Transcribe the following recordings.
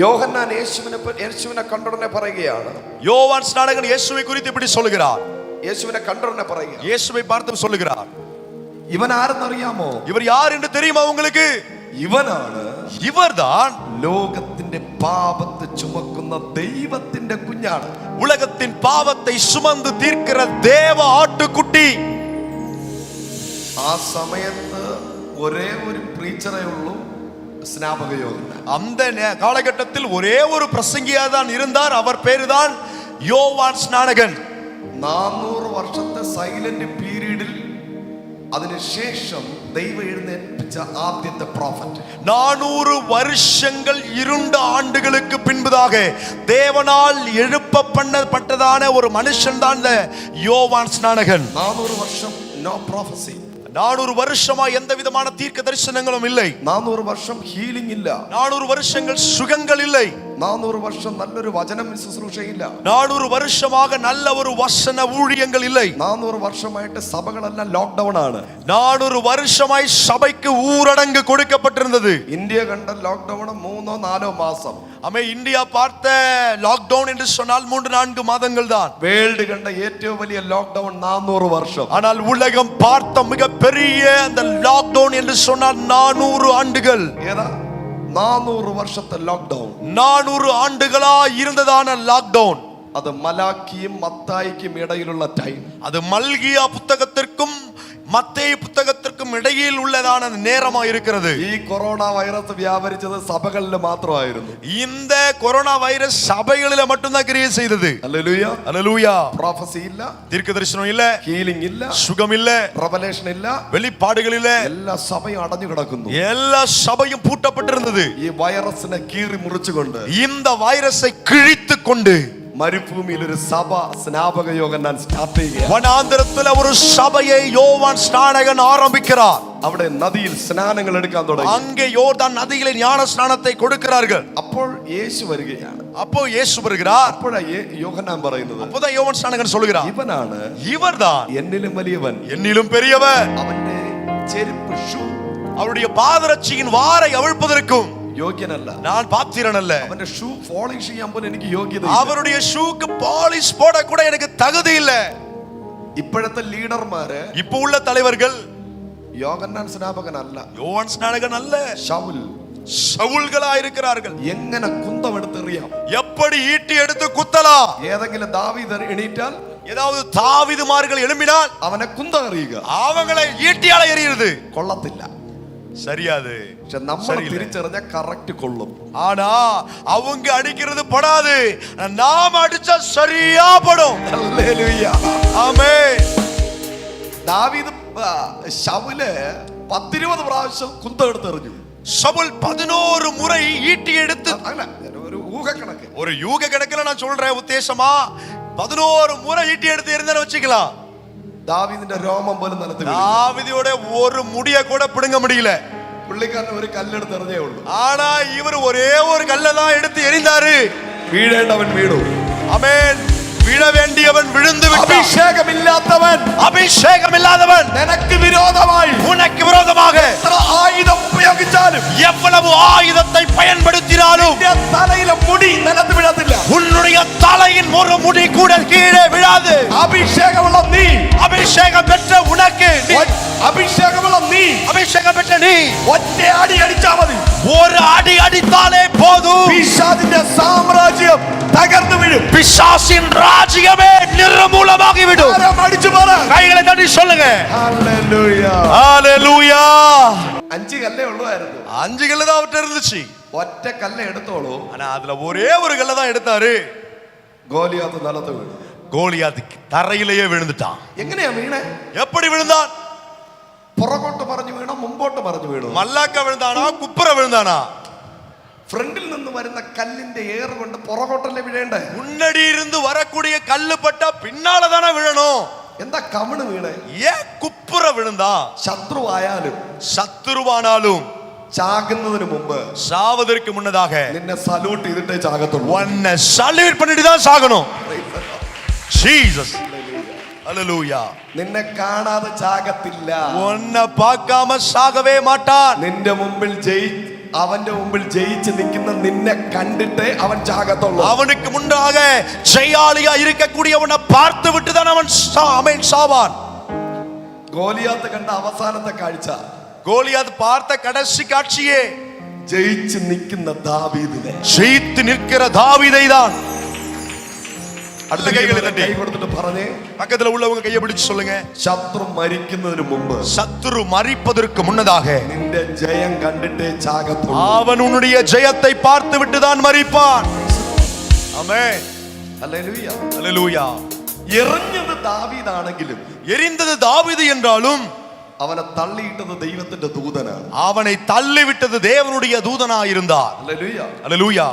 യോഹന്നാൻ യേശുവിനെ പ- യേശുവിനെ കണ്ടുടനെ പറയുകയാണ് யோவான் ஸ்நானகன் இயேசுவை குறித்து இப்படி சொல்லுகிறார் യേശുവിനെ കണ്ടുടനെ പറയുക இயேசுவை பார்த்து சொல்லுகிறார் ഇവൻ ആരെന്നറിയാമോ இவர் யார் என்று தெரியுமா உங்களுக்கு ഇവനാണ് இவர்தான் ലോകത്തിന്റെ പാപത്തെ ചുമക്കുന്ന ദൈവത്തിന്റെ കുഞ്ഞാണ് உலகத்தின் பாவத்தை சுமந்து தீர்க்கிற தேவ ஆட்டுக்குட்டி ആ സമയത്ത് ഒരേ ഒരു പ്രീച്ചറേ ഉള്ളൂ സ്നാപക യോഹന്നാൻ அந்த நே- காலகட்டத்தில் ஒரே ஒரு பிரசங்கியா தான் இருந்தார் அவர் பேருதான் யோவான் ஸ்நானகன் നാനൂറ് വർഷത്തെ സൈലന്റ് പീരീഡിൽ അതിനുശേഷം ദൈവം എഴുന്നേൽപ്പിച്ച ആദ്യത്തെ പ്രോഫറ്റ് நானூறு வருஷங்கள் இருண்ட ஆண்டுகளுக்கு பின்பதாக தேவனால் எழுப்ப பண்ணப்பட்டதான ஒரு மனுஷன் தான் இந்த யோவான் ஸ்நானகன் നാനൂറ് വർഷം നോ പ്രോഫസി நானூறு வருஷமா எந்த விதமான தீர்க்க தரிசனங்களும் இல்லை. நானூறு வருஷம் ஹீலிங் இல்ல. நானூறு வருஷங்கள் சுகங்கள் இல்லை. നാനൂറ് വർഷം നല്ലൊരു വചനം ശുശ്രൂഷയില്ല நானூறு வருஷமாக நல்ல ஒரு வசன ஊழியங்கள் இல்லை നാനൂറ് വർഷമായിട്ട് സഭകളെല്ലാം ലോക്ക്ഡൌൺ ആണ് நானூறு வருஷமாய் சபைக்கு ஊரடங்கு கொடுக்கப்பட்டிருந்தது ഇന്ത്യ കണ്ട ലോക്ക്ഡൌൺ മൂന്നോ നാലോ മാസം அமே இந்தியா பார்த்த லாக்டவுன் என்று சொன்னால் மூன்று நான்கு மாதங்கள் தான் വേൾഡ് കണ്ട ഏറ്റവും വലിയ ലോക്ക്ഡൌൺ നാനൂറ് വർഷം ஆனால் உலகம் பார்த்த மிகப்பெரிய அந்த லாக்டவுன் என்று சொன்னால் நானூறு ஆண்டுகள் ഏതാ நானூறு வருஷத்தை லாக்டவுன் நானூறு ஆண்டுகளா இருந்ததான லாக்டவுன் അത് മലാക്കിയും മത്തായിക്കും ഇടയിലുള്ള ടൈം அது மல்கியா புத்தகத்திற்கும் மத்தேயு புத்தகத்திற்கும் இடையில் உள்ளதான நேரமா இருக்கிறது ഈ കൊറോണ വൈറസ് വ്യാപരിച്ചത് സഭകളിൽ മാത്രമായിരുന്നു இந்த கொரோனா வைரஸ் சபைகளில மட்டும்தான் கிரியை செய்தது അല്ലേലൂയ அல்லேலூயா പ്രോഫസി ഇല്ല தீர்க்க தரிசனம் இல்ல ഹീലിംഗ് ഇല്ല சுகம் இல்ல റവലേഷൻ ഇല്ല வெளிப்பாடுகள் இல்ல എല്ലാ സഭയും അടഞ്ഞു കിടക്കുന്നു எல்லா சபையும் பூட்டப்பட்டிருந்தது ഈ വൈറസിനെ കീറി മുറിച്ചുകൊണ്ട് இந்த வைரஸை கிழித்து கொண்டு മരുഭൂമിയിൽ ഒരു സഭ സ്നാപക യോഗം ഞാൻ സ്റ്റാർട്ട് ചെയ്യുക வனாந்திரத்துல ஒரு சபையை யோவான் ஸ்நானகன் ஆரம்பிக்கிறார் അവിടെ നദിയിൽ സ്നാനങ്ങൾ എടുക്കാൻ തുടങ്ങി அங்கே யோர்தான் நதியிலே ஞான ஸ்நானத்தை கொடுக்கிறார்கள் അപ്പോൾ യേശു വരികയാണ് அப்போ இயேசு வருகிறார் അപ്പോഴാ യേ- യോഹന്നാൻ പറയുന്നത് அப்போதான் யோவான் ஸ்நானகன் சொல்லுகிறார் ഇവനാണ് இவர்தான் എന്നിലും വലിയവൻ என்னிலும் பெரியவர் അവന്റെ ചെരുപ്പ് ഷൂ அவருடைய பாதரட்சியின் வாரை அவிழ்ப்பதற்கும் യോഗ്യനല്ല நான் பாத்திரன் அல்ல അവന്റെ ഷൂ പോളിഷ് ചെയ്യാൻ പോലും എനിക്ക് യോഗ്യത அவருடைய ஷூக்கு பாலிஷ் போட கூட எனக்கு தகுதி இல்ல ഇപ്പോഴത്തെ ലീഡർമാര് இப்போ உள்ள தலைவர்கள் യോഗന്നാൻ സ്നാപകനല്ല யோவான் ஸ்நானகன் அல்ல ഷൗൽ சவுல்களா இருக்கிறார்கள் എങ്ങനെ കുന്തം എടുത്തെറിയാം எப்படி ஈட்டி எடுத்து குத்தலாம் ഏതെങ്കിലും ദാവീദ് എണീറ്റാൽ ஏதாவது தாவிதுமார்கள் எழும்பினால் അവനെ കുന്തം എറിയുക அவங்களை ஈட்டியால எறியுது കൊള്ളത്തില്ല சரியாது പക്ഷെ നമ്മൾ சரியில்லை. തിരിച്ചറിഞ്ഞ കറക്റ്റ് കൊള്ളും ஆனா அவங்க அடிக்கிறது படாது நாம அடிச்சா சரியா படும் ഹല്ലേലൂയ. ஆமே ദാവീദ് ആ, ശൗല് പത്തിരുപത് പ്രാവശ്യം കുന്തം എടുത്തെറിഞ്ഞു சவுல் பதினோரு முறை ஈட்டி எடுத்து അല്ല ഒരു ഊഹക്കണക്ക് ஒரு யூக கணக்குல நான் சொல்றேன் உத்தேசமா பதினோரு முறை ஈட்டி எடுத்து இருந்தாலும் வச்சுக்கலாம் ദാവീദിന്റെ രോമം പോലും നിലത്ത് ദാവീദിയുടെ ഒരു മുടിയെ കൂടെ പിടുങ്ങ മുടിയില്ല. പുള്ളിക്കാരൻ ഒരു കല്ലെടുത്ത് എറിഞ്ഞേ ഉള്ളൂ. ആടാ ഇവർ ഒരേ ഒരു കല്ലതാ എടുത്ത് എരിഞ്ഞാറ് വീഴേണ്ടവൻ വീണു. അമേൻ விழ வேண்டியவன் விழுந்து அபிஷேகம் இல்லாதவன் அபிஷேகம் இல்லாதவன் எனக்கு விரோதமாய் உனக்கு விரோதமாக. ஆயுதம் உபயோகிச்சாலும் எவ்வளவு ஆயுதத்தை பயன்படுத்தினாலும். தலையில முடி நிலந்து விழாதில்ல உன்னுடைய தலையின் ஒரு முடி கூட கீழே விழாது அபிஷேகம் உள்ள நீ அபிஷேகம் பெற்ற உனக்கு அபிஷேகம் உள்ள நீ அபிஷேகம் பெற்ற நீ ஒற்றை அடி அடிச்சாவது ஒரு அடி அடித்தாலே போதும் பிசாதின் சாம்ராஜ்யம் തകർന്നു വീഴും பிசாசின் ராஜ்யமே நிர்மூலமாகிவிடும் ആരം അടിച്ചു പറ கைகளை தட்டி சொல்லுங்க ഹല്ലേലൂയ. ஹalleluya അഞ്ച് കല്ലേ ഉള്ളതായിരുന്നു அஞ்சு கல்லு தான் அவர்கிட்ட இருந்துச்சு ഒറ്റ കല്ല് എടുത്തോളൂ ஆனா அதுல ஒரே ஒரு கல்லை தான் எடுத்தாரு ഗോലിയാത്ത് നിലത്ത് വീണു கோலியாத்துக்கு தரையிலேயே விழுந்துட்டான் എങ്ങനെയാ വീണേ எப்படி விழுந்தான் പുറകോട്ട് പറഞ്ഞു വീണോ മുമ്പോട്ട് പറഞ്ഞു വീണു மல்லாக்க விழுந்தானா குப்புற விழுந்தானா ഫ്രണ്ടിൽ നിന്ന് വരുന്ന കല്ലിന്റെ ഏറ് കൊണ്ട് പുറകോട്ടല്ലേ വീഴേണ്ടേ முன்னாடி இருந்து வரக்கூடிய கல்லு பட்டா பின்னால தானே விழணும் എന്താ കമിണ് വീണേ ஏன் குப்புற விழுந்தா ശത്രുവായാലും சத்துருவானாலும் ചാകുന്നതിന് മുമ്പ് சாவதற்கு முன்னதாக നിന്നെ സല്യൂട്ട് ചെയ്തിട്ടേ ചാകത്തുള്ളൂ உன்னை சல்யூட் பண்ணிட்டு தான் சாகணும் ஜீசஸ் ஹalleluya നിന്നെ കാണാതെ ചാകത്തില്ല உன்னை பார்க்காம சாகவே மாட்டான் നിന്റെ മുമ്പിൽ ജയി അവന്റെ മുമ്പിൽ ജയിച്ച് നിൽക്കുന്ന നിന്നെ കണ്ടിട്ടേ അവൻ ചാകത്തുള്ളൂ அவனுக்கு முன்பாக ஜெயாலியா இருக்கக்கூடியவனை பார்த்து விட்டு தான் அவன் சா- அவன் சாவான் ഗോലിയാത്ത് കണ്ട അവസാനത്തെ കാഴ്ച கோலியாத் பார்த்த கடைசி காட்சியே ജയിച്ച് നിൽക്കുന്ന ദാവീദിനെ ஜெயித்து நிற்கிற தாவீதை தான் அடுத்த கைகளை தட்டி കൈ കൊടുത്തിട്ട് പറഞ്ഞേ பக்கத்துல உள்ளவங்க கையை பிடிச்சு சொல்லுங்க ശത്രു മരിക്കുന്നതിന് മുമ്പ് சத்துரு மறிப்பதற்கு முன்னதாக നിന്റെ ജയം കണ്ടിട്ടേ ചാകത്തുള്ളൂ அவன் உன்னுடைய ஜெயத்தை பார்த்து விட்டு தான் மறிப்பான் ஆமே ഹല്ലേലൂയ. அல்லேலூயா എറിഞ്ഞത് ദാവീദാണെങ്കിലും எரிந்தது தாவீது என்றாலும் അവനെ തള്ളിയിട്ടത് ദൈവത്തിന്റെ ദൂതനാണ് அவனை தள்ளிவிட்டது தேவனுடைய தூதனாயிருந்தார் ഹല്ലേലൂയ. அல்லேலூயா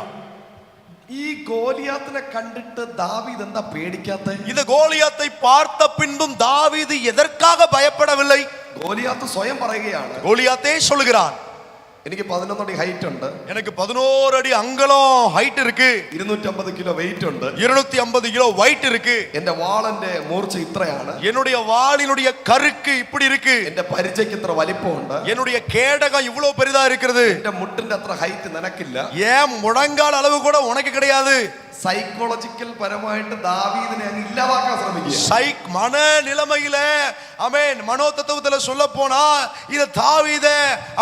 ഈ ഗോലിയാത്തിനെ കണ്ടിട്ട് ദാവീദ് എന്താ പേടിക്കാത്ത ഇത് ഗോലിയാത്തെ പാർത്ത പിൻപും ദാവീദ് എതർക്കാക ഭയപ്പെടവില്ല ഗോലിയാത്ത് സ്വയം പറയുകയാണ് ഗോലിയാത്തെ സൊല്ലുകാൻ എനിക്ക് പതിനൊന്നടി ഹൈറ്റ് ഉണ്ട് எனக்கு பதினோரு அடி அங்கலம் ஹைட் இருக்கு ഇരുന്നൂറ്റമ്പത് കിലോ വെയിറ്റ് ഉണ്ട് இருநூத்தி ஐம்பது கிலோ weight இருக்கு എന്റെ വാളന്റെ മൂർച്ച ഇത്രയാണ് என்னுடைய வாளினுடைய கருக்கு இப்படி இருக்கு എന്റെ പരിചയ്ക്ക് ഇത്ര വലിപ്പമുണ്ട് என்னுடைய கேடகம் இவ்வளவு பெரிதா இருக்கிறது എന്റെ മുട്ടിന്റെ അത്ര ഹൈറ്റ് നിനക്കില്ല ஏன் முழங்கால் அளவு கூட உனக்கு கிடையாது സൈക്കോളജിക്കൽ പരമായിട്ട് ദാവീദിനെ അങ്ങ് ഇല്ലാതാക്കാൻ ശ്രമിക്കുക சைக் மன நிலைமையில அமேன் மனோ தத்துவத்துல சொல்ல போனா இது தாவீத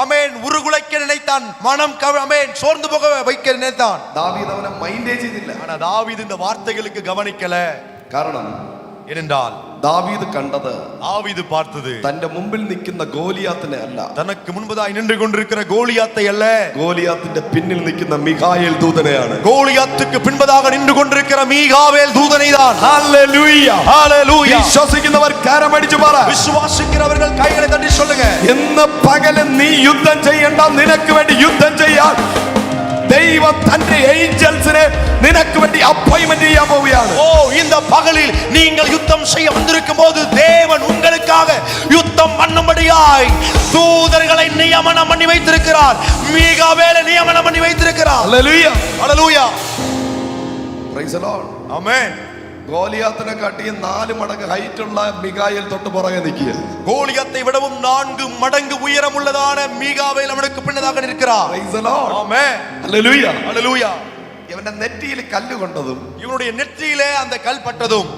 அமேன் உருகுலைக்க நினைத்தான். மனம் கவமேன் சோர்ந்து போக வைக்க நினைத்தான். தாவீது அவனை மைண்டே செய்தில்லை. ஆனா தாவீது இந்த வார்த்தைகளுக்கு கவனிக்கல. காரணம் ஏனென்றால் ദാവീദ് കണ്ടത് தாவீது பார்த்தது തന്റെ മുമ്പിൽ നിൽക്കുന്ന ഗോലിയാത്തിനെ അല്ല தனக்கு முன்பதாய் நின்று கொண்டிருக்கிற கோலியாத்தை அல்ல ഗോലിയാത്തിന്റെ പിന്നിൽ നിൽക്കുന്ന മിഖായേൽ ദൂതനെയാണ് கோலியாத்துக்கு பின்பதாக நின்று கொண்டிருக்கிற மீகாவேல் தூதனை தான் ഹല്ലേലൂയ. വിശ്വസിക്കുന്നവർ കരമടിച്ചു പറ விசுவாசிக்கிறவர்கள் கைகளை தட்டி சொல்லுங்க ഇന്ന് പകല് നീ യുദ്ധം ചെയ്യണ്ട നിനക്ക് വേണ്ടി യുദ്ധം ചെയ്യാൻ ദൈവം തന്റെ ഏഞ്ചൽസിനെ നിനക്ക് വേണ്ടി അപ്പോയിന്റ്മെന്റ് ചെയ്യാൻ പോവുകയാണ് ஓ இந்த பகலில் நீங்கள் யுத்தம் செய்ய வந்திருக்கும் போது தேவன் உங்களுக்காக யுத்தம் பண்ணும்படியாய் தூதர்களை நியமனம் பண்ணி வைத்திருக்கிறார் மீகாவேலை நியமனம் பண்ணி வைத்திருக்கிறார் hallelujah. Hallelujah Praise the Lord. ஆமென் ഗോലിയാത്തിനെ കാട്ടിയും നാല് മടങ്ങ് ഹൈറ്റ് ഉള്ള മികായേൽ തൊട്ട് പുറകെ നിൽക്കുക கோலியத்தை விடவும் நான்கு மடங்கு உயரம் உள்ளதான மீகாவேல் அவனுக்கு பின்னதாக நிற்கிறார் Praise the Lord. Amen hallelujah. ஹalleluya ഇവന്റെ നെറ്റിയിൽ കല്ല് കൊണ്ടതും இவனுடைய நெற்றியிலே அந்த கல் பட்டதும்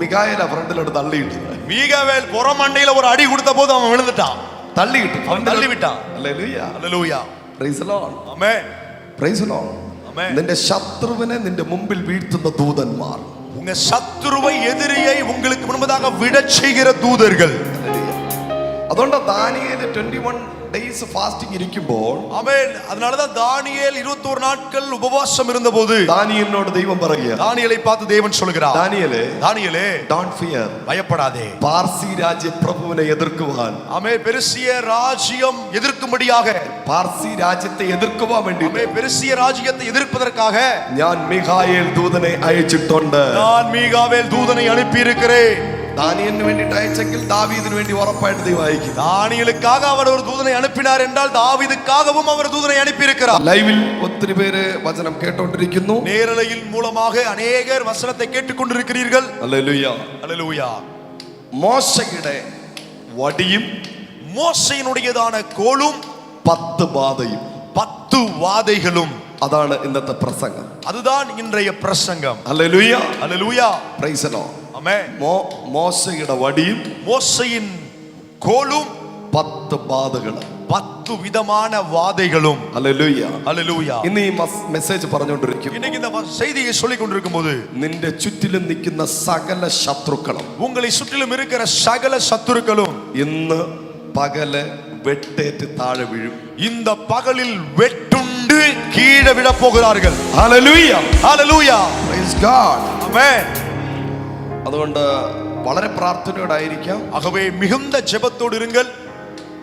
മികായേല ഫ്രണ്ടിലോട്ട് തള്ളിയിട്ടു மீகாவேல் புறமண்டையில ஒரு அடி கொடுத்த போது அவன் விழுந்துட்டான் തള്ളിയിട്ടു അവൻ തള്ളിവിട്ടാൻ hallelujah. Hallelujah Praise the Lord. Amen Praise the Lord. ஆமென் നിന്റെ ശത്രുവിനെ നിന്റെ മുമ്പിൽ വീഴ്ത്തുന്ന ദൂതന്മാർ உங்க ശത്രുவை എതിരിയെ உங்களுக்கு മുൻപதாக വിട ചെയ്യുന്ന ദൂതர்கள் അതുകൊണ്ട് ദാനിയേൽ 21 days of fasting ഇരിക്കുമ്പോൾ ആമേൻ அதனால தான் தானியேல் 21 நாட்கள் உபவாசம் இருந்தபோது தானியேலோட தெய்வம் പറയുക தானியேலை பார்த்து தேவன் சொல்கிறார் தானியேலே தானியேலே don't fear பயப்படாதே പാർസി രാജ്യപ്രഭുവിനെ എതിർക്കുവാൻ ആമേ പെർസിയ രാജ്യം എതിർക്കുമ്പടിയാക പാർസി രാജ്യത്തെ എതിർക്കുവാൻ വേണ്ടി ആമേ പെർസിയ രാജ്യത്തെ എതിർപ്പதற்காக ഞാൻ മീഖായേൽ ദൂതനെ അയച്ചിട്ടുണ്ട് ഞാൻ മീഖാവേൽ ദൂതനെ അനുപ്പിയിരിக்கிறேன் ദാനിയലിന് വേണ്ടിയിട്ട് അയച്ചെങ്കിൽ ദാവീദിന് വേണ്ടി ഉറപ്പായിട്ട് ദൈവം അയക്കും ദാനിയലുക്കാക അവർ ഒരു ദൂതനെ അനുപ്പിനാർ എന്നാൽ ദാവീദുക്കാകവും അവർ ദൂതനെ അനുപ്പിയിരിക്കാം ലൈവിൽ ഒത്തിരി പേര് വചനം കേട്ടോണ്ടിരിക്കുന്നു നേരളയിൽ മൂലമാക അനേകർ വചനത്തെ കേട്ടുകൊണ്ടിരിക്കുന്നീർകൾ അല്ലേലൂയ അല്ലേലൂയ മോശയുടെ വടിയും മോശയിനുടേതാണ് കോളും പത്ത് ബാധയും പത്ത് വാതകളും അതാണ് ഇന്നത്തെ പ്രസംഗം അതുതാണ് ഇന്നത്തെ പ്രസംഗം alleluia alleluia praise the Lord the Lord. ஆமென் മോ മോശയുടെ വടിയും மோசையின் கோலும் പത്ത് ബാധകളും பத்து விதமான வாதைகளும் ഹല്ലേലൂയ. அல்லேலூயா ഇന്ന് ഈ മസ്- മെസ്സേജ് പറഞ്ഞുകൊണ്ടിരിക്കും இன்னைக்கு இந்த வ- செய்தியை சொல்லிக் கொண்டிருக்கும் போது നിന്റെ ചുറ്റിലും നിൽക്കുന്ന സകല ശത്രുക്കളും உங்களை சுற்றிலும் இருக்கிற சகல சத்துருக்களும் ഇന്ന് പകല് വെട്ടേറ്റ് താഴെ വീഴും இந்த பகலில் வெட்டுண்டு கீழே விழ போகிறார்கள் ഹല്ലേലൂയ. ஹalleluya Praise God. ஆமென் അതുകൊണ്ട് വളരെ പ്രാർത്ഥനയോടായിരിക്കാം ஆகவே மிகுந்த ஜெபத்தோடு இருங்கள்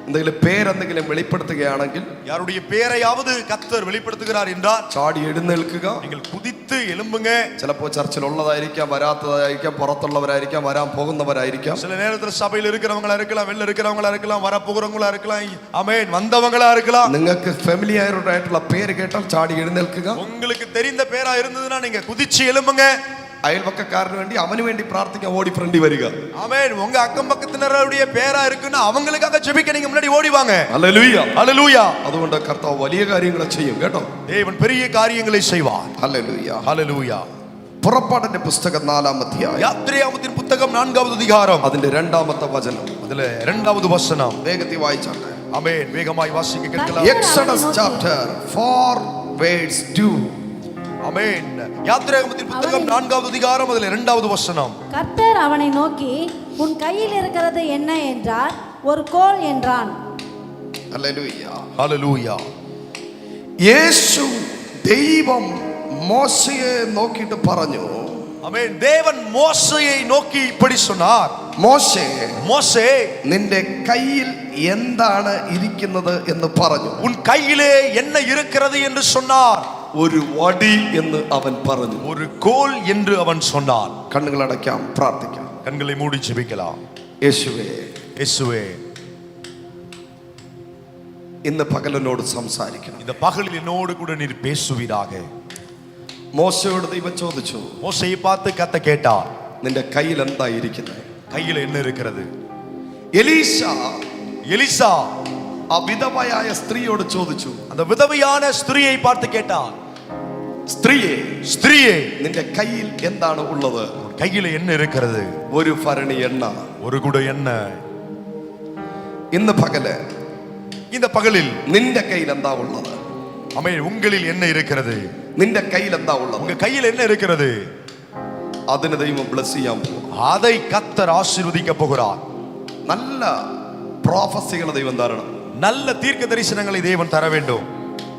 എന്തെങ്കിലും പേരെന്തെങ്കിലും വെളിപ്പെടുത്തുകയാണെങ്കിൽ யாருடைய பேரையாவது கத்தர் வெளிப்படுத்துகிறார் என்றால் ചാടി എഴുന്നേൽക്കുക நீங்கள் குதித்து எழும்புங்க ചിലപ്പോൾ ചർച്ചിലുള്ളതായിരിക്കാം വരാത്തതായിരിക്കാം പുറത്തുള്ളവരായിരിക്കാം വരാൻ പോകുന്നവരായിരിക്കാം சில நேரத்துல சபையில் இருக்கிறவங்களா இருக்கலாம் வெளில இருக்கிறவங்களா இருக்கலாம் வர போகிறவங்களா இருக்கலாம் ஆமென் வந்தவங்களா இருக்கலாம் നിങ്ങൾക്ക് ഫെമിലിയറായിട്ടുള്ള പേര് കേട്ടാൽ ചാടി എഴുന്നേൽക്കുക உங்களுக்கு தெரிந்த பேரா இருந்ததுன்னா நீங்க குதிச்சு எழும்புங்க അയൽപക്കക്കാരന് വേണ്ടി അവന് വേണ്ടി പ്രാർത്ഥിക്കാൻ ഓടി ഫ്രണ്ടി വരിക ആമേൻ ഉങ്ക അക്കം പക്കത്തിനരുടെ പേരാ ഇരിക്കുന്ന അവങ്ങൾക്കാക ജപിക്ക നിങ്ങൾ മുന്നാടി ഓടി വാങ്ങ ഹല്ലേലൂയ ഹല്ലേലൂയ അതുകൊണ്ട് കർത്താവ് വലിയ കാര്യങ്ങളെ ചെയ്യും കേട്ടോ ദൈവൻ വലിയ കാര്യങ്ങളെ ചെയ്യുവാൻ ഹല്ലേലൂയ ഹല്ലേലൂയ പുറപ്പാടിന്റെ പുസ്തകം നാലാം അധ്യായം യാത്രയാമത്തിന് പുസ്തകം നാലാമത് അധികാരം അതിന്റെ രണ്ടാമത്തെ വചനം അതിലെ രണ്ടാമത് വചനം വേഗത്തിൽ വായിച്ചാട്ടെ ആമേൻ വേഗമായി വാസിക്കുക എക്സഡസ് ചാപ്റ്റർ 4 വേഴ്സ് 2 ஆமென் யாத்திரையாமத்தின் புத்தகம் நான்காவது அதிகாரம் அதுல இரண்டாவது வசனம் கர்த்தர் அவனை நோக்கி உன் கையில் இருக்கிறது என்ன என்றார் ஒரு கோல் என்றான் ഹല്ലേലൂയ ஹalleluya യേശു ദൈവം മോശയെ നോക്കിയിട്ട് പറഞ്ഞു ஆமென் தேவன் மோசேயை நோக்கி இப்படி சொன்னார் മോശെ மோசே നിന്റെ കയ്യിൽ എന്താണ് ഇരിക്കുന്നത് എന്ന് പറഞ്ഞു உன் கையிலே என்ன இருக்கிறது என்று சொன்னார் ഒരു വടി എന്ന് അവൻ പറഞ്ഞു ஒரு கோல் என்று அவன் சொன்னான் കണ്ണുകളടയ്ക്കാം പ്രാർത്ഥിക്കാം கண்களை மூடி ஜெபிக்கலாம் യേശുവേ இயேசுவே ഇന്ന് പകലനോട് സംസാരിക്കണം இந்த பகலில் என்னோடு கூட நீர் பேசுவீராக മോശയോട് ദൈവം ചോദിച്ചു மோசையை பார்த்து கத்த கேட்டார் നിന്റെ കയ്യിൽ എന്താ ഇരിക്കുന്നത് கையில என்ன இருக்கிறது എലീശ எலிசா ആ വിധവയായ സ്ത്രീയോട് ചോദിച്ചു அந்த விதவையான ஸ்திரியை பார்த்து கேட்டார் സ്ത്രീയെ ஸ்திரியே നിന്റെ കയ്യിൽ എന്താണ് ഉള്ളത് உன் கையில என்ன இருக்கிறது ഒരു ഭരണി എണ്ണ ஒரு குட எண்ணெய் ഇന്ന് പകല് இந்த பகலில் നിന്റെ കയ്യിൽ എന്താ ഉള്ളത് அமை உங்களில் என்ன இருக்கிறது നിന്റെ കയ്യിൽ എന്താ ഉള്ളത് உங்க கையில் என்ன இருக்கிறது അതിന് ദൈവം ബ്ലസ് ചെയ്യാൻ പോകും அதை கத்தர் ஆசீர்வதிக்க போகிறார் നല്ല പ്രോഫസികൾ ദൈവം തരണം நல்ல தீர்க்க தரிசனங்களை தேவன் தர வேண்டும்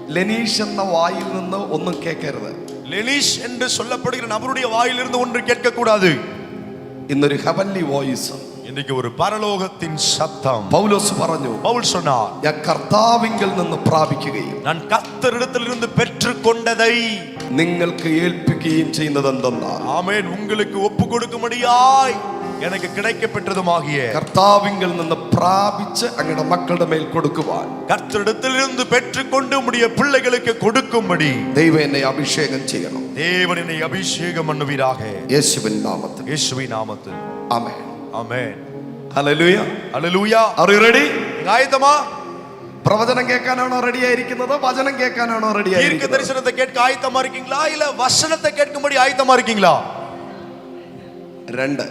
ലെനീഷ് എന്ന വായിൽ നിന്ന് ഒന്നും കേൾക്കരുത് லெனிஷ் என்று சொல்லப்படுகிற நபருடைய வாயிலிருந்து ஒன்று கேட்கக்கூடாது ഇന്നൊരു ഹെവൻലി വോയിസ് இன்னைக்கு ஒரு பரலோகத்தின் சத்தம் പൗലോസ് പറഞ്ഞു பவுல் சொன்னார் ഞാൻ കർത്താവിങ്കിൽ നിന്ന് പ്രാപിക്കുകയും நான் கத்தரிடத்திலிருந்து பெற்றுக்கொண்டதை നിങ്ങൾക്ക് ഏൽപ്പിക്കുകയും ചെയ്യുന്നത് എന്തെന്നാൽ ஆமென் உங்களுக்கு ஒப்பு கொடுக்கும்படியாய் எனக்கு கிடைக்க பெற்றதுமாகிய കർത്താവിങ്കിൽ നിന്ന് പ്രാപിച്ച് അങ്ങയുടെ മക്കളുടെ മേൽ കൊടുക്കുവാൻ கர்த்தரிடத்திலிருந்து பெற்றுக்கொண்டு உம்முடைய பிள்ளைகளுக்கு கொடுக்கும்படி ദൈവം എന്നെ അഭിഷേകം ചെയ്യണം தேவன் என்னை அபிஷேகம் பண்ணுவீராக യേശുവിൻ നാമത്തിൽ இயேசுவின் நாமத்தில் ആമേൻ ஆமென் hallelujah hallelujah Are you ready? நீங்க ஆயத்தமா പ്രവചനം കേൾക്കാനാണോ റെഡി ആയിരിക്കുന്നത് വചനം കേൾക്കാനാണോ റെഡി தீர்க்க ആയിരിക്കുന്നത് தரிசனத்தை கேட்க ஆயத்தமா இருக்கீங்களா இல்ல வசனத்தை கேட்கும்படி ஆயத்தமா இருக்கீங்களா രണ്ട്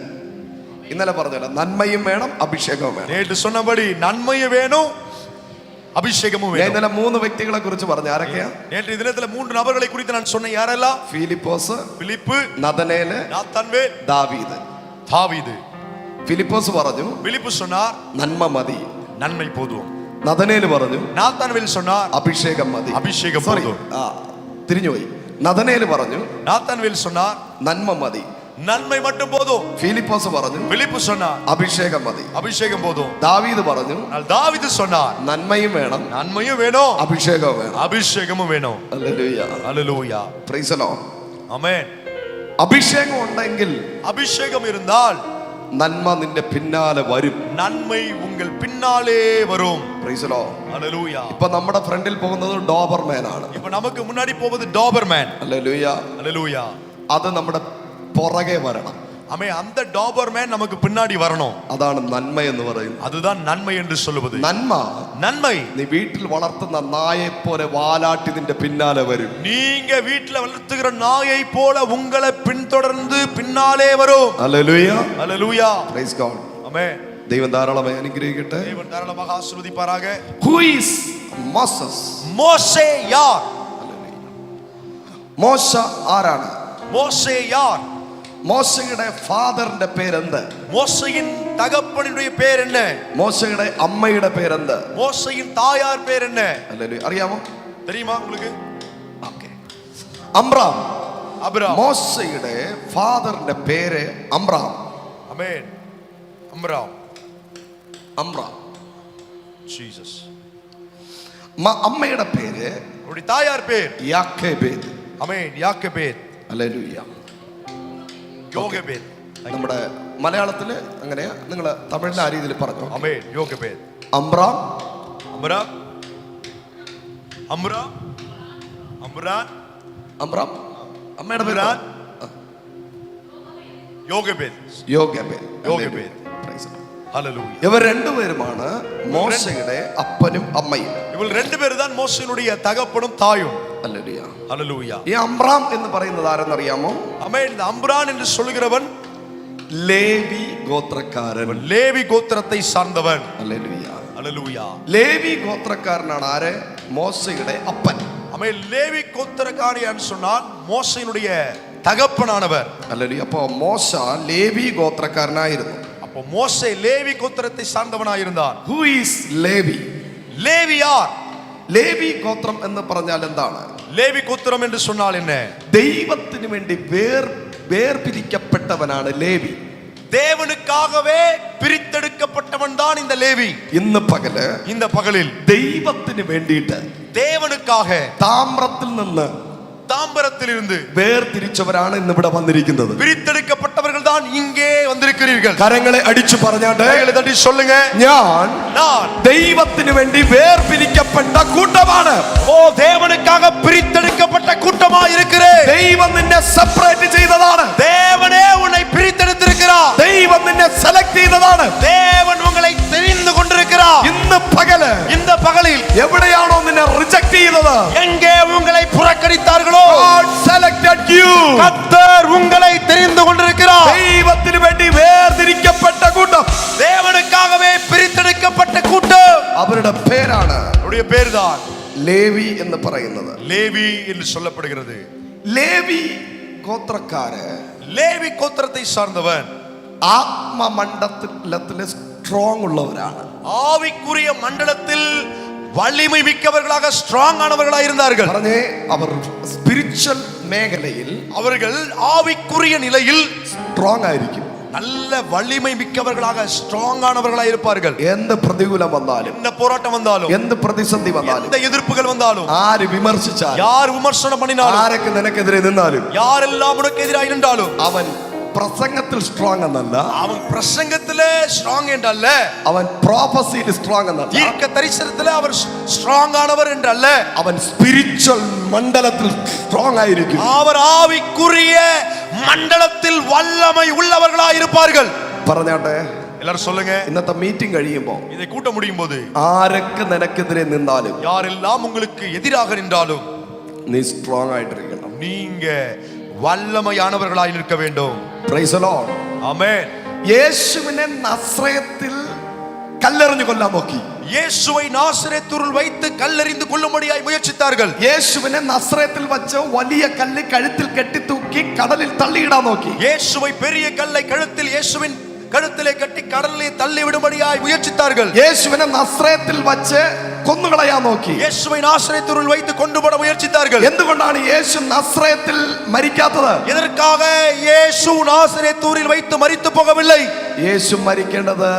ഇന്നലെ പറഞ്ഞല്ലോ നന്മയും വേണം അഭിഷേകവും വേണം நேற்று சொன்னபடி நன்மையும் வேணும் அபிஷேகமும் ഞാൻ வேணும் ഇന്നലെ മൂന്ന് വ്യക്തികളെ കുറിച്ച് പറഞ്ഞു ആരൊക്കെയാ நேற்று தினத்துல மூன்று நபர்களை குறித்து நான் சொன்னேன் யாரெல்லாம் ഫിലിപ്പോസ് பிலிப்பு നദനേല് நாத்தான்வேல் ദാവീദ് தாவீது ഫിലിപ്പോസ് പറഞ്ഞു பிலிப்பு சொன்னார் നന്മ മതി நன்மை போதும் നദനേല് പറഞ്ഞു நாத்தான்வேல் சொன்னார் അഭിഷേകം മതി അഭിഷേകം Sorry, പോതും. ആ തിരിഞ്ഞുപോയി നദനേല് പറഞ്ഞു நாத்தான்வேல் சொன்னார் നന്മ മതി நன்மை மட்டும் போதும் ഫിലിപ്പോസ് പറഞ്ഞു பிலிப்பு சொன்னார் അഭിഷേകം മതി அபிஷேகம் போதும் ദാവീദ് പറഞ്ഞു ஆனால் தாவீது சொன்னார் നന്മയും വേണം நன்மையும் வேணும் അഭിഷേകവും വേണം அபிஷேகமும் வேணும் hallelujah. Hallelujah Praise the Lord. ஆமென் അഭിഷേകം ഉണ്ടെങ്കിൽ அபிஷேகம் இருந்தால் നന്മ നിന്റെ പിന്നാലെ വരും நன்மை உங்கள் பின்னாலே வரும் Praise the Lord. அல்லேலூயா ഇപ്പൊ നമ്മുടെ ഫ്രണ്ടിൽ പോകുന്നത് ഡോബർമാൻ ആണ് இப்ப நமக்கு முன்னாடி போவது டாபர்மேன் ഹല്ലേലൂയ. அல்லேலூயா അത് നമ്മുടെ പുറകെ വരണം ஆமே அந்த டாபர்மேன் நமக்கு பின்னாடி வரணும் അതാണ് നന്മ എന്ന് പറയുന്നത് அதுதான் நன்மை என்று சொல்லுவது നന്മ நன்மை നീ വീട്ടിൽ വളർത്തുന്ന നായെ പോലെ വാലാട്ടി നിന്റെ പിന്നാലെ വരും நீங்க வீட்டுல வளர்த்துகிற நாயை போல உங்களை பின்தொடர்ந்து பின்னாலே வரும் ഹല്ലേലൂയ. அல்லேலூயா Praise God. ஆமே ദൈവം ധാരാളമായി അനുഗ്രഹിക്കട്ടെ தேவன் தாராளமாக ஆசீர்வதிப்பாராக ഹൂ ഈസ് മോസസ് மோசே யார் മോശ ആരാണ് மோசே யார் മോശയുടെ ഫാദറിന്റെ പേരെന്ത് മോശയിൻ തകപ്പനുടെ പേരെന്നെ മോശയുടെ അമ്മയുടെ പേരെന്ത് മോശയിൻ തായാർ പേരെന്നെ അല്ലേ അറിയാമോ തെരയുമാ ഉള്ളത് ഓക്കെ അമ്രാം അബ്രാം മോശയുടെ ഫാദറിന്റെ പേര് അമ്രാം അമേൻ അമ്രാം അമ്രാം ജീസസ് അമ്മയുടെ പേര് തായാർ പേര് യാക്കേബേദ് അമേൻ യാക്കേബേദ് അല്ലേലൂയ്യ യോഗപേൻ നമ്മുടെ മലയാളത്തിൽ അങ്ങനെ നിങ്ങൾ തമിഴിൽ ആ രീതിയിൽ പറഞ്ഞു. അമേൻ. യോഗപേൻ അമ്ര അമ്ര അമ്ര അമ്രാൻ. അമ്ര അമ്മയുടെ പേര് യോഗപേൻ യോഗപേൻ യോഗപേൻ ഇവർ രണ്ടുപേരുമാണ് മോശയുടെ അപ്പനും അമ്മയും. ഇവൾ രണ്ടുപേരും മോശയുടെ തകപ്പനും തായും. അല്ലേ ഈ അമ്രാം എന്ന് പറയുന്നത് ആരെന്നറിയാമോ അമ്മയുടെ അമ്രാൻ എന്ന് സൊല്ലുകിറവൻ ലേവി ഗോത്രക്കാരൻ ലേവി ഗോത്രത്തെ സാർന്നവൻ ലേവി ഗോത്രക്കാരനാണ് ആര് മോശയുടെ അപ്പൻ അമ്മയെ ലേവി ഗോത്രക്കാരിയാണ് സൊന്നാൽ മോശയുടെ തകപ്പനാണവർ അല്ലല്ലോ അപ്പോ മോശ ലേവി ഗോത്രക്കാരനായിരുന്നു അപ്പോ മോശ ലേവി ഗോത്രത്തെ സാർന്നവനായിരുന്നാൻ who is Levi Levi are Levi ഗോത്രം എന്ന് പറഞ്ഞാൽ എന്താണ് லேவி கோத்திரம் என்று சொன்னால் என்ன ദൈവത്തിന് വേണ്ടി വേർ വേർപിരിക്കപ്പെട്ടവനാണ് ലേവി தேவனுக்காகவே பிரித்தெடுக்கப்பட்டவன் தான் இந்த லேவி ഇന്ന് പകല് இந்த பகலில் ദൈവത്തിന് വേണ്ടിയിട്ട് தேவனுக்காக താമ്രത്തിൽ നിന്ന് தாம்பரத்தில் இருந்து വേർതിരിച്ചവരാണ് ഇന്ന് ഇവിടെ വന്നിരിക്കുന്നത് பிரித்தெடுக்கப்பட்டவர்கள் தான் இங்கே வந்திருக்கிறீர்கள் കരങ്ങളെ അടിച്ചു പറഞ്ഞാട്ട് கைகளை தட்டி சொல்லுங்க ഞാൻ நான் ദൈവത്തിന് വേണ്ടി വേർപിരിക്കപ്പെട്ട കൂട്ടമാണ് ஓ தேவனுக்காக பிரித்தெடுக்கப்பட்ட கூட்டமா இருக்கிறேன் ദൈവം നിന്നെ സെപ്പറേറ്റ് ചെയ്തതാണ് தேவனே உன்னை பிரித்தெடுத்திருக்கிறார் ദൈവം നിന്നെ സെലക്ട് ചെയ്തതാണ് தேவன் உங்களை தெரிந்து கொண்டிருக்கிறார் ഇന്ന് പകല് இந்த பகலில் എവിടെയാണോ നിന്നെ റിജക്ട് ചെയ്തത് எங்கே உங்களை புறக்கணித்தார்களோ God selected you. கத்தர் உங்களை தெரிந்து கொண்டிருக்கிறார் ദൈവത്തിന് വേണ്ടി വേർതിരിക്കപ്പെട്ട കൂട്ടം தேவனுக்காகவே பிரித்தெடுக்கப்பட்ட கூட்டம் അവരുടെ പേരാണ് அவருடைய பேர்தான் ലേവി എന്ന് പറയുന്നത് லேவி என்று சொல்லப்படுகிறது ലേവി ഗോത്രക്കാര് லேவி கோத்திரத்தை சார்ந்தவன் ആത്മമണ്ഡലത്തിലെ സ്ട്രോങ് ഉള്ളവരാണ് ஆவிக்குரிய மண்டலத்தில் வலிமை மிக்கவர்களாக ஸ்ட்ராங் ஆனவர்களாக இருந்தார்கள் പറഞ്ഞേ അവർ സ്പിരിച്വൽ മേഖലയിൽ அவர்கள் ஆவிக்குரிய நிலையில் സ്ട്രോങ് ആയിരിക്കും நல்ல வலிமை மிக்கவர்களாக ஸ்ட்ராங் ஆனவர்களாக இருப்பார்கள் എന്ത് പ്രതികൂലം വന്നാലും என்ன போராட்டம் வந்தாலும் എന്ത് പ്രതിസന്ധി വന്നാലും எந்த எதிர்ப்புகள் வந்தாலும் ആര് വിമർശിച്ചാലും யார் விமர்சனம் பண்ணினாலும் ആരൊക്കെ നിനക്കെതിരെ നിന്നാലും யாரெல்லாம் உனக்கு எதிராக நின்றாலும் അവൻ പ്രസംഗത്തിൽ സ്ട്രോങ് എന്നല്ല அவன் பிரசங்கத்திலே ஸ்ட்ராங் என்றல்ல അവൻ പ്രോഫസിയിൽ സ്ട്രോങ് എന്നല്ല தீர்க்க தரிசனத்திலே அவர் ஸ்ட்ராங் ஆனவர் என்றல்ல അവൻ സ്പിരിച്വൽ മണ്ഡലത്തിൽ സ്ട്രോങ് ആയിരിക്കും அவர் ஆவிக்குரிய மண்டலத்தில் வல்லமை உள்ளவர்களாக இருப்பார்கள் പറഞ്ഞാട്ടെ எல்லாரும் சொல்லுங்க ഇന്നത്തെ മീറ്റിംഗ് കഴിയുമ്പോൾ இதை கூட்ட முடியும் போது ആരൊക്കെ നിനക്കെതിരെ നിന്നാലും யாரெல்லாம் உங்களுக்கு எதிராக நின்றாலும் നീ സ്ട്രോങ് ആയിട്ടിരിക്കണം நீங்க வல்லமையானவர்களாய் இருக்க வேண்டும். ஆமென் இயேசுவினை நஸ்ரயத்தில் கல்லெறிந்து கொள்ள நோக்கி இயேசுவை நாசரேத்துருள் வைத்து கல்லெறிந்து கொள்ளும்படியாய் முயற்சித்தார்கள். இயேசுவினை நஸ்ரயத்தில் வச்ச வலிய கல்லை கழுத்தில் கட்டி தூக்கி கடலில் தள்ளியிட நோக்கி இயேசுவை பெரிய கல்லை கழுத்தில் இயேசுவின் கழுத்திலே கட்டி கடலிலே தள்ளி விடும்படியாய் முயற்சித்தார்கள் യേശുവിനെ നസ്രയത്തിൽ വച്ച് കൊന്നുകളയാൻ നോക്കി இயேசுவை நாசரேத்தூரில் வைத்து கொண்டு போட முயற்சித்தார்கள் എന്തുകൊണ്ടാണ് യേശു നസ്രയത്തിൽ മരിക്കാത്തത് எதற்காக இயேசு நாசரேத்தூரில் வைத்து மரித்து போகவில்லை യേശു മരിക്കേണ്ടത്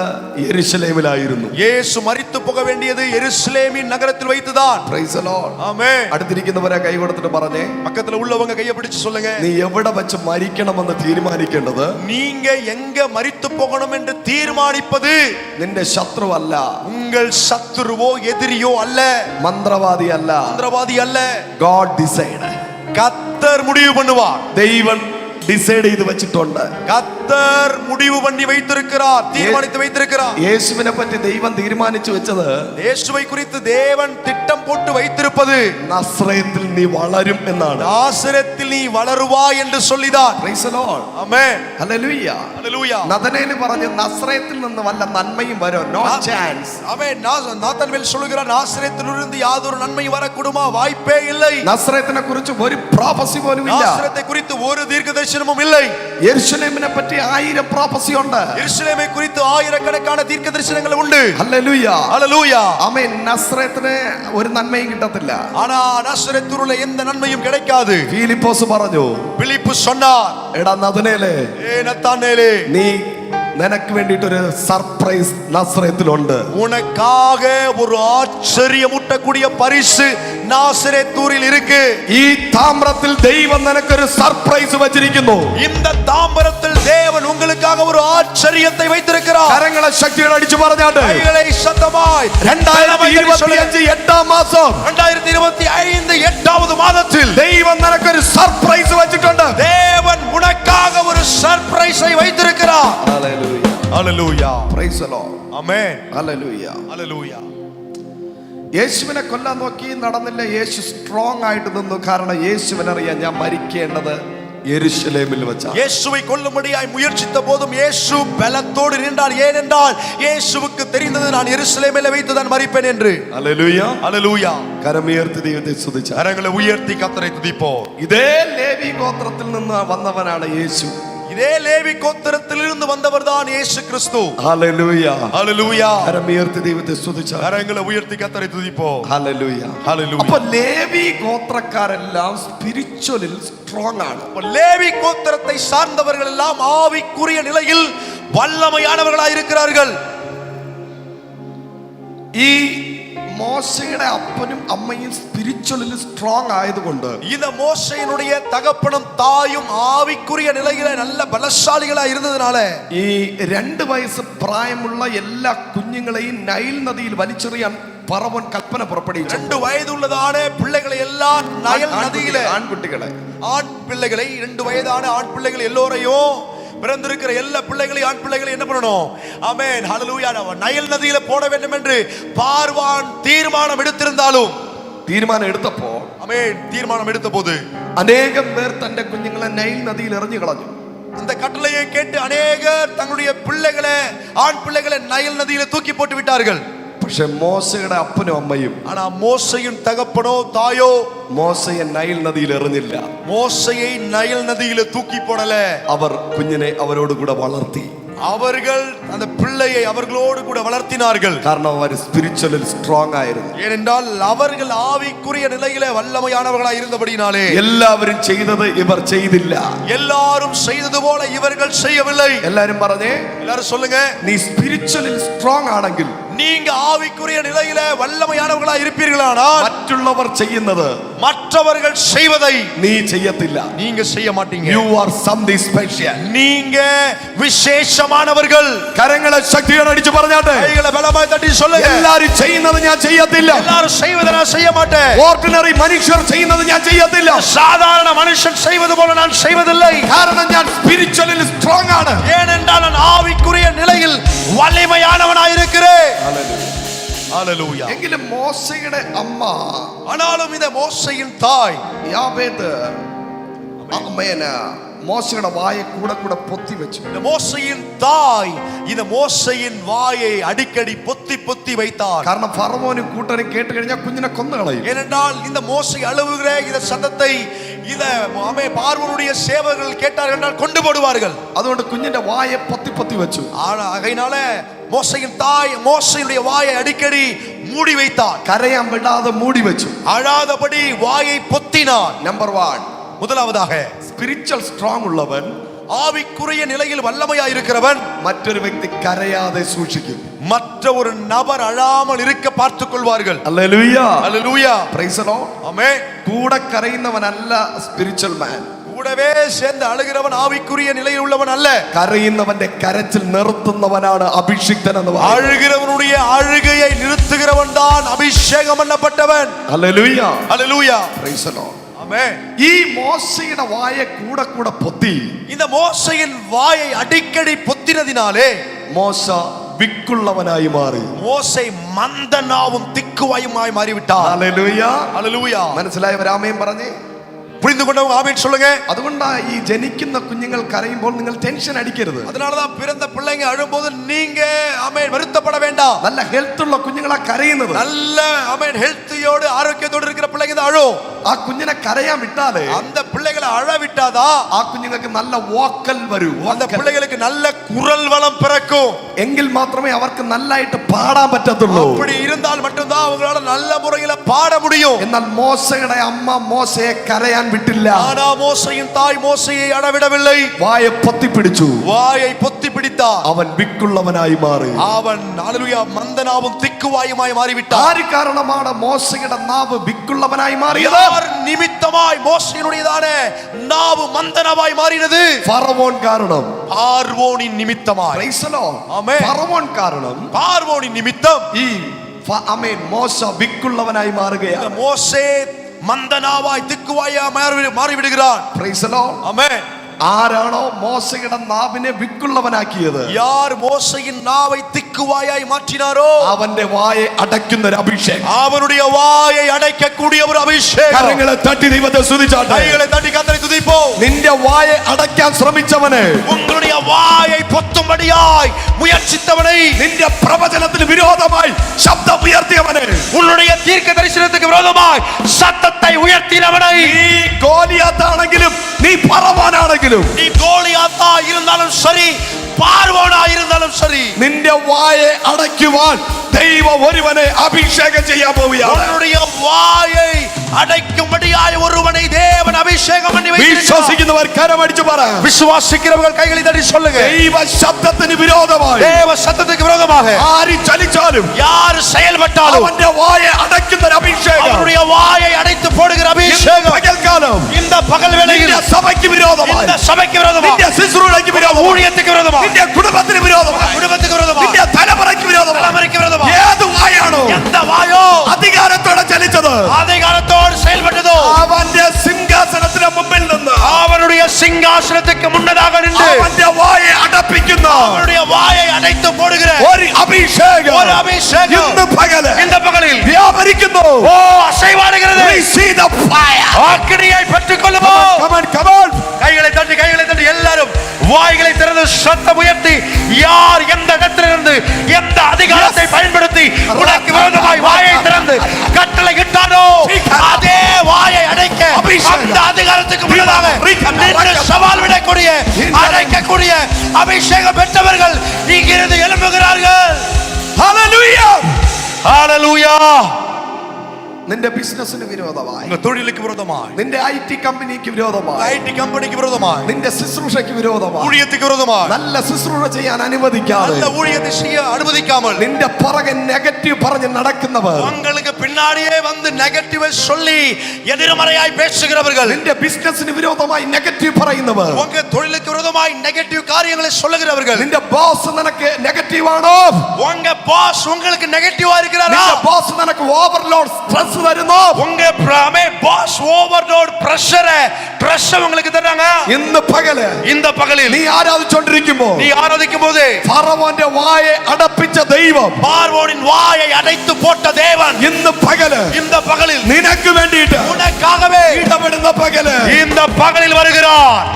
യെരുശലേമിലായിരുന്നു இயேசு மரித்து போக வேண்டியது எருசலேமின் நகரத்தில் வைத்துதான் പ്രൈസ് ലോർഡ് ஆமென் അടുത്തിരിക്കുന്നവരെ കൈ കൊടുത്തിട്ട് പറഞ്ഞേ பக்கத்துல உள்ளவங்க கையை பிடிச்சு சொல்லுங்க നീ എവിടെ വെച്ച് മരിക്കണമെന്ന് തീരുമാനിക്കേണ്ടത് நீங்க எங்க மரித்து போகணும் என்று தீர்மானிப்பது നിന്റെ ശത്രുവല്ല உங்கள் சத்துருவோ எதிரியோ அல்ல മന്ത്രവാദി അല്ല மந்திரவாதி அல்ல ഗോഡ് ഡിസൈഡ് கத்தர் முடிவு பண்ணுவார் ദൈവം ഡിസൈഡ് ചെയ്ത് വെച്ചിട്ടുണ്ട് கத்தர் முடிவு பண்ணி வைத்திருக்கிறார் தீர்மானித்து வைத்திருக்கிறார் യേശുവിനെ പറ്റി ദൈവം തീരുമാനിച്ചു വെച്ചത് இயேசுவை குறித்து தேவன் திட்டம் போட்டு வைத்திருப்பது നസ്രയത്തിൽ നീ വളരും എന്നാണ് நாசரத்தில் நீ வளருவாய் என்று சொல்லிதான் Praise the Lord. Amen Hallelujah. ஹalleluya നദനേല് പറഞ്ഞു നസ്രയത്തിൽ നിന്ന് വല്ല നന്മയും വരും നോ ചാൻസ് ஆமென் நா- நாத்தான்வேல் சொல்லுகிறார் நாசரேத்திலிருந்து யாதொரு நன்மை வரக்கூடுமா வாய்ப்பே இல்லை നസ്രയത്തിനെ കുറിച്ച് ഒരു പ്രോഫസി പോലും ഇല്ല நாசரத்தை குறித்து ஒரு தீர்க்கதரிசனமும் இல்லை യെരുശലേമിനെ പറ്റി ആയിരം പ്രോഫസി ഉണ്ട് எருசலேமை குறித்து ஆயிரக்கணக்கான தீர்க்க தரிசனங்கள் உண்டு ഹല്ലേലൂയ ஹalleluya ആമേൻ നസ്രയത്തിന് ഒരു നന്മയും കിട്ടത്തില്ല ஆனா நாசரேத்தூரில் எந்த நன்மையும் கிடைக்காது ഫീലിപ്പോസ് പറഞ്ഞു பிலிப்பு சொன்னார் എടാ നദനേലെ ஏ நத்தானேலே നീ നിനക്ക് വേണ്ടിയിട്ടൊരു സർപ്രൈസ് നസ്രയത്തിലുണ്ട് உனக்காக ஒரு ஆச்சரியமூட்டக்கூடிய பரிசு நாசரேத்தூரில் இருக்கு ഈ താമ്രത്തിൽ ദൈവം നിനക്കൊരു സർപ്രൈസ് വെച്ചിരിക്കുന്നു இந்த தாம்பரத்தில் தேவன் உங்களுக்காக ஒரு ஆச்சரியத்தை வைத்திருக்கிறார் കരങ്ങളെ ശക്തികൾ അടിച്ചു പറഞ്ഞാട്ട് கைகளை சத்தமாய் രണ്ടായിരത്തി ഇരുപത്തി അഞ്ച് എട്ടാം മാസം இரண்டாயிரத்தி இருபத்தி ஐந்து எட்டாவது மாதத்தில் ദൈവം നിനക്കൊരു സർപ്രൈസ് വെച്ചിട്ടുണ്ട് தேவன் உனக்காக ஒரு சர்ப்ரைஸை Praise the Lord. Amen Hallelujah. Hallelujah യേശുവിനെ കൊല്ലാൻ നോക്കി നടന്നില്ല യേശു സ്ട്രോങ് ആയിട്ട് നിന്നു കാരണം യേശുവിനറിയാം ഞാൻ മരിക്കേണ്ടത് യെരുശലേമിൽ വെച്ചാണ് இயேசுவை கொல்லும்படியாய் முயற்சித்த போதும் இயேசு பலத்தோடு நின்றார் ஏனென்றால் இயேசுவுக்கு தெரிந்தது நான் எருசலேமில் வைத்து தான் மறிப்பேன் என்று ഹല്ലേലൂയ ஹalleluya കരമുയർത്തി ദൈവത്തെ സ്തുതിച്ച கரங்களை உயர்த்தி கத்தரை துதிப்போம் ഇതേ ലേവി ഗോത്രത്തിൽ നിന്ന് വന്നവനാണ് യേശു இதே லேவி கோத்திரத்திலிருந்து வந்தவர் தான் இயேசு கிறிஸ்து ഹല്ലേലൂയ ஹalleluya കരമുയർത്തി ദൈവത്തെ സ്തുതിച്ച கரங்களை உயர்த்தி கத்தரை துதிப்போம் ഹല്ലേലൂയ ஹalleluya അപ്പൊ ലേവി ഗോത്രക്കാരെല്ലാം സ്പിരിച്വലിൽ സ്ട്രോങ് ആണ് அப்ப லேவி கோத்திரத்தை சார்ந்தவர்கள் எல்லாம் ஆவிக்குரிய நிலையில் வல்லமையானவர்களாய் இருக்கிறார்கள் ഈ മോശയുടെ അപ്പനും അമ്മയും സ്പിരിച്വലിൽ സ്ട്രോങ് ആയതുകൊണ്ട് இந்த மோசையினுடைய தகப்பனும் தாயும் ஆவிக்குரிய நிலையில நல்ல பலசாலிகளா இருந்ததுனால ഈ രണ്ട് വയസ്സ് പ്രായമുള്ള എല്ലാ കുഞ്ഞുങ്ങളെയും നൈൽ നദിയിൽ വലിച്ചെറിയാൻ പറവൻ കൽപ്പന പുറപ്പെടുവിച്ചു ரெண்டு வயது உள்ளதான பிள்ளைகளை எல்லாம் நயல் நதியில ആൺകുട്ടികളെ ஆண் பிள்ளைகளை ரெண்டு வயதான ஆண் பிள்ளைகள் எல்லோரையும் பிறந்திருக்கிற எல்லா பிள்ளைகளையும் ஆண் பிள்ளைகளை என்ன பண்ணணும் ஆமென் ஹalleluya நம்ம நயல் நதியில போட வேண்டும் என்று பார்வான் தீர்மானம் எடுத்திருந்தாலும் തീരുമാനം എടുത്തപ്പോ ஆமென் தீர்மானம் எடுத்த போது അനേകം പേർ തന്റെ കുഞ്ഞുങ്ങളെ നൈൽ നദിയിൽ എറിഞ്ഞു കളഞ്ഞു அந்த கட்டளையை கேட்டு அநேகர் தங்களுடைய பிள்ளைகளை ஆண் பிள்ளைகளை நயல் நதியில தூக்கி போட்டு விட்டார்கள் പക്ഷെ മോശയുടെ അപ്പനും അമ്മയും ஆனா மோசையின் தகப்பனோ தாயோ മോശയെ നൈൽ നദിയിൽ എറിഞ്ഞില്ല மோசையை நயல் நதியில தூக்கி போடல അവർ കുഞ്ഞിനെ അവരോട് കൂടെ വളർത്തി அவர்கள் அந்த பிள்ளையை அவர்களோடு கூட வளர்த்தினார்கள் കാരണം അവർ സ്പിരിച്വലിൽ സ്ട്രോങ് ആയിരുന്നു ஏனென்றால் அவர்கள் ஆவிக்குரிய நிலையில வல்லமையானவர்களாய் இருந்தபடினாலே എല്ലാവരും ചെയ്തത് ഇവർ ചെയ്തില്ല எல்லாரும் செய்தது போல இவர்கள் செய்யவில்லை എല്ലാരും പറഞ്ഞേ எல்லாரும் சொல்லுங்க നീ സ്പിരിച്വലിൽ സ്ട്രോങ് ആണെങ്കിൽ நீங்க ஆவிக்குரிய நிலையில வல்லமையானவர்களா இருப்பீர்களானால் മറ്റുള്ളവർ ചെയ്യുന്നത് மற்றவர்கள் செய்வதை നീ ചെയ്യത്തില്ല நீங்க செய்ய மாட்டீங்க യു ആർ സംതിങ് സ്പെഷ്യൽ நீங்க விசேஷமானவர்கள் കരങ്ങളെ ശക്തിയോടെ അടിച്ചു പറഞ്ഞാട്ടെ கைகளை பலமாய் தட்டி சொல்லுங்க എല്ലാരും ചെയ്യുന്നത് ഞാൻ ചെയ്യത്തില്ല எல்லாரும் செய்வதை நான் செய்ய மாட்டேன் ഓർഡിനറി മനുഷ്യർ ചെയ്യുന്നത് ഞാൻ ചെയ്യത്തില്ല சாதாரண மனுஷன் செய்வது போல நான் செய்வதில்லை കാരണം ഞാൻ സ്പിരിച്വലിൽ സ്ട്രോങ് ആണ് ஏனென்றால் நான் ஆவிக்குரிய நிலையில் வலிமையானவனாயிருக்கிறேன் ஹalleluya എങ്കിലും മോശയുടെ അമ്മ ஆனாலும் இந்த மோசையின் தாய் യാബേദ് അമ്മേന മോശയുടെ വായ കൂടെ കൂടെ പൊത്തി വെച്ചു இந்த மோசையின் தாய் இந்த மோசையின் வாயை அடிக்கடி பொத்தி பொத்தி வைத்தார் കാരണം ഫറവോനും കൂട്ടനും കേട്ട് കഴിഞ്ഞാൽ കുഞ്ഞിനെ കൊന്നു കളയും ஏனென்றால் இந்த மோசை அழுவுகிற இந்த சத்தத்தை இத அமே பார்வனுடைய சேவர்கள் கேட்டார்கள் என்றால் கொண்டு போடுவார்கள் അതുകൊണ്ട് കുഞ്ഞിന്റെ വായ പൊത്തി പൊത്തി വെച്ചു ஆனா ஆகையினால மோசையின் தாய் மோசையுடைய வாயை அடிக்கடி மூடி வைத்தார் கரையாம் விடாத மூடி வச்சு. அழாதபடி வாயை பொத்தினான் நம்பர் ஒன் முதலாவதாக ஸ்பிரிச்சுவல் ஸ்ட்ராங் உள்ளவன் ஆவிக்குரிய நிலையில் வல்லமையா இருக்கிறவன் மற்றொரு வக்தி கரையாதை சூழ்ச்சிக்கும் மற்ற ஒரு நபர் அழாமல் இருக்க பார்த்து கொள்வார்கள். அல்ல லூயா அல்ல லூயா பிரைசனோ ஆமே கூட கரைந்தவன் அல்ல ஸ்பிரிச்சுவல் மேன் கூடவே சேர்ந்து அழுகிறவன் ஆவிக்குரிய நிலையில் உள்ளவன் அல்ல കരയുന്നവന്റെ കരച്ചിൽ നിർത്തുന്നവനാണ് അഭിഷിക്തൻ എന്ന് പറയുന്നത് அழுகிறவனுடைய அழுகையை நிறுத்துகிறவன் தான் அபிஷேகம் பண்ணப்பட்டவன் hallelujah hallelujah price the Lord ஆமென் ഈ മോശയുടെ വായ കൂടെ കൂടെ പൊത്തി இந்த மோசையின் வாயை அடிக்கடி பொத்தினதினாலே മോശ വിക്കുള്ളവനായി മാറി மோசை மந்தனாவும் திக்குவாயுமாய் மாறிவிட்டார் ഹല്ലേലൂയ அல்லேலூயா മനസ്സിലായവരാമയും പറഞ്ഞേ புரிந்து கொண்டவங்க ஆமென் சொல்லுங்க അതുകൊണ്ടാ ഈ ജനിക്കുന്ന കുഞ്ഞുങ്ങൾ കരയുമ്പോൾ നിങ്ങൾ ടെൻഷൻ അടിക്കരുത് அதனாலதான் பிறந்த பிள்ளைங்க அழும்போது நீங்க ஆமென் வருத்தப்பட வேண்டாம் നല്ല ഹെൽത്ത് ഉള്ള കുഞ്ഞുങ്ങളാ കരയുന്നത് நல்ல ஆமென் ஹெல்த்தியோடு ஆரோக்கியத்தோடு இருக்கிற பிள்ளைங்க தான் அழும் ആ കുഞ്ഞിനെ കരയാൻ വിട്ടാലേ அந்த பிள்ளைகளை அழ விட்டாதான் ആ കുഞ്ഞുങ്ങൾക്ക് നല്ല വോക്കൽ വരൂ அந்த vocal. பிள்ளைகளுக்கு நல்ல குரல் வளம் பிறக்கும் എങ്കിൽ മാത്രമേ അവർക്ക് നല്ലതായിട്ട് പാടാൻ പറ്റത്തുള്ളൂ அப்படி இருந்தால் மட்டும்தான் அவங்களால நல்ல முறையில பாட முடியும் എന്നാൽ മോശയുടെ അമ്മ മോശയെ കരയാൻ അടയാൻ വിട്ടില്ല ആനാ മോശയും തായ് മോശയെ അടവിടവില്ലേ വായ പൊത്തി പിടിച്ചു വായ പൊത്തി പിടിത്ത അവൻ വിക്കുള്ളവനായി മാറി അവൻ അലലുയ മന്ദനാവും തിക്കുവായുമായി മാറിവിട്ട ആര് കാരണമാണ് മോശയുടെ നാവ് വിക്കുള്ളവനായി മാറിയത് നിമിത്തമായി മോശയുടേതാണ് നാവ് മന്ദനമായി മാറിയത് ഫറവോൻ കാരണം പാർവോണി നിമിത്തമായി ഫറവോൺ കാരണം പാർവോണി നിമിത്തം ഈ ആമേൻ മോശ വിക്കുള്ളവനായി മാറുകയാണ് മോശേ மந்தனாவாய் திக்குவாயா மாறி மாறிவிடுகிறான் Praise the Lord. ஆமென் ആരാണോ മോശയുടെ നാവിനെ വിക്കുള്ളവനാക്കിയത് யார் மோசையின் நாவை திக்குவாயாய் மாற்றினாரோ അവന്റെ വായെ അടയ്ക്കുന്ന ഒരു അഭിഷേകം அவனுடைய வாயை அடைக்கக்கூடிய ஒரு அபிஷேகம் കരങ്ങളെ തട്ടി ദൈവത്തെ സ്തുതിച്ചാട്ടെ கைகளை தட்டி கத்தரை துதிப்போம் നിന്റെ വായെ അടയ്ക്കാൻ ശ്രമിച്ചവന് உங்களுடைய வாயை பொத்தும்படியாய் முயற்சித்தவனை നിന്റെ പ്രവചനത്തിന് വിരോധമായി ശബ്ദം ഉയർത്തിയവന് உன்னுடைய தீர்க்க தரிசனத்துக்கு விரோதமாய் சத்தத்தை உயர்த்தினவனை നീ ഗോലിയാത്താണെങ്കിലും നീ പറവാനാണെങ്കിലും நீ கோலியாத்தா இருந்தாலும் சரி பார்வோனா இருந்தாலும் சரி നിന്റെ വായെ അടയ്ക്കുവാൻ ദൈവം ഒരുവനെ അഭിഷേകം ചെയ്യാൻ പോവുകയാണ് உன்னுடைய வாயை அடைக்கும்படியாய் ஒருவனை தேவன் அபிஷேகம் பண்ணி வைத்திருக்கிறார். വിശ്വസിക്കുന്നവർ കരമടിച്ചു പറ விசுவாசிக்கிறவர்கள் கைகளை தட்டி சொல்லுங்க ദൈവ ശബ്ദത്തിന് വിരോധമായി தேவ சத்தத்துக்கு விரோதமாக ആര് ചലിച്ചാലും யார் செயல்பட்டாலும் അവന്റെ വായെ അടയ്ക്കുന്ന ഒരു അഭിഷേകം அவருடைய வாயை அடைத்து போடுகிற ഇന്ന് அபிஷேகம் പകൽക്കാലം இந்த பகல் வேளையில் നിന്റെ സഭയ്ക്ക് വിരോധമായി இந்த சபைக்கு விரோதமாக നിന്റെ ശുശ്രൂഷയ്ക്ക് വിരോധമായി ஊழியத்துக்கு விரோதமாக നിന്റെ കുടുംബത്തിന് വിരോധമായി குடும்பத்துக்கு விரோதமாக നിന്റെ തലമുറയ്ക്ക് വിരോധമായി தலைமுறைக்கு விரோதமாக ഏത് വായാണോ எந்த வாயோ അധികാരത്തോടെ ചലിച്ചത് அதிகாரத்தோடு செயல்பட்டதோ അവന്റെ സിംഹാസനത്തിന് മുമ്പിൽ നിന്ന് സിംഹാസനത്തേക്ക് മുന്നതാകാനുണ്ട് അവന്റെ വായെ അടപ്പിക്കുന്ന അവരുടെ വായെ അടയ്ത്തു പോടുകിற ഒരു അഭിഷേകം ഒരു അഭിഷേകം ഇന്ന് പകൽ ഇന്ന് പകലിൽ വ്യാപരിക്കുന്നു. ഓ അസൈവാടുകിറത് സീ ദ ഫയർ ആഗ്നിയായി പറ്റിക്കൊള്ളുമോ കമൻ കമൻ കൈകളെ തട്ടി കൈകളെ தட்டி எல்லாரும் வாய்களை திறந்து சத்தம் உயர்த்தி யார் எந்த இடத்திலிருந்து எந்த அதிகாரத்தை பயன்படுத்தி உனக்கு விரோதமாய் வாயை திறந்து கட்டளை இட்டானோ அதே வாயை அடைக்க. அந்த அதிகாரத்துக்கு முன்னதாக சவால் விடக்கூடிய அடைக்கக்கூடிய அபிஷேகம் பெற்றவர்கள் இங்கிருந்து எழும்புகிறார்கள். Hallelujah. ஹalleluya നിന്റെ ബിസിനസിന് വിരോധമായി. തൊഴിലേക്ക് വിരോധമായി. നിന്റെ ഐ ടി കമ്പനിക്ക് വിരോധമായി. ഐ ടി കമ്പനിക്ക് വിരോധമായി. നിന്റെ ശുശ്രൂഷയ്ക്ക് വിരോധമായി. ഊഴിയത്തിന് വിരോധമായി. നല്ല ശുശ്രൂഷ ചെയ്യാൻ അനുവദിക്കാതെ. നല്ല ഊഴിയത്തെ ചെയ്യാൻ അനുവദിക്കാമോ നിന്റെ പുറകെ നെഗറ്റീവ് പറഞ്ഞ് നടക്കുന്നവർ. നിങ്ങൾക്ക് പിന്നാടിയെ വന്ന് നെഗറ്റീവ് ചൊല്ലി എതിരമറയായി പേശുകിറവർ നിന്റെ ബിസിനസ്സിന് വിരോധമായി നെഗറ്റീവ് പറയുന്നവർ. തൊഴിലുക്ക് വിരോധമായി നെഗറ്റീവ് കാര്യങ്ങളെ ചൊല്ലുകരവർ നിന്റെ ബോസ് നിനക്ക് നെഗറ്റീവ് ആണോ உங்க பாஸ் உங்களுக்கு நெகட்டிவா இருக்கிறாரா നിന്റെ ബോസ് നിനക്ക് ഓവർലോഡ് സ്ട്രെസ് തരുന്നു உங்க பிரமே பாஸ் ஓவர்லோட் பிரஷர் பிரஷ் உங்களுக்கு தர்றாங்க ഇന്ന് പകല് இந்த பகலில் നീ ആരാധിച്ചോണ്ടിരിക്കുമ്പോ நீ ஆராதிக்கும் போது ഫറവോന്റെ വായെ അടപ്പിച്ച ദൈവം பார்வோனின் வாயை அடைத்து போட்ட தேவன் ഇന്ന് പകല് இந்த பகலில் നിനക്ക് വേണ്ടിയിട്ട് உனக்காகவே ഇടപെടുന്ന പകല് இந்த பகலில் வருகிறார்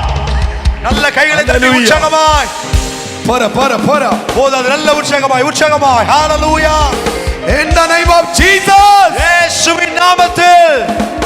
நல்ல கைகளை தட்டி Hallelujah. உற்சாகமாய் போற போற போற. போது அது நல்ல உற்சாகமாய் உற்சாகமாய். ஹalleluya in the name of jesus. இயேசுவின் நாமத்தில்.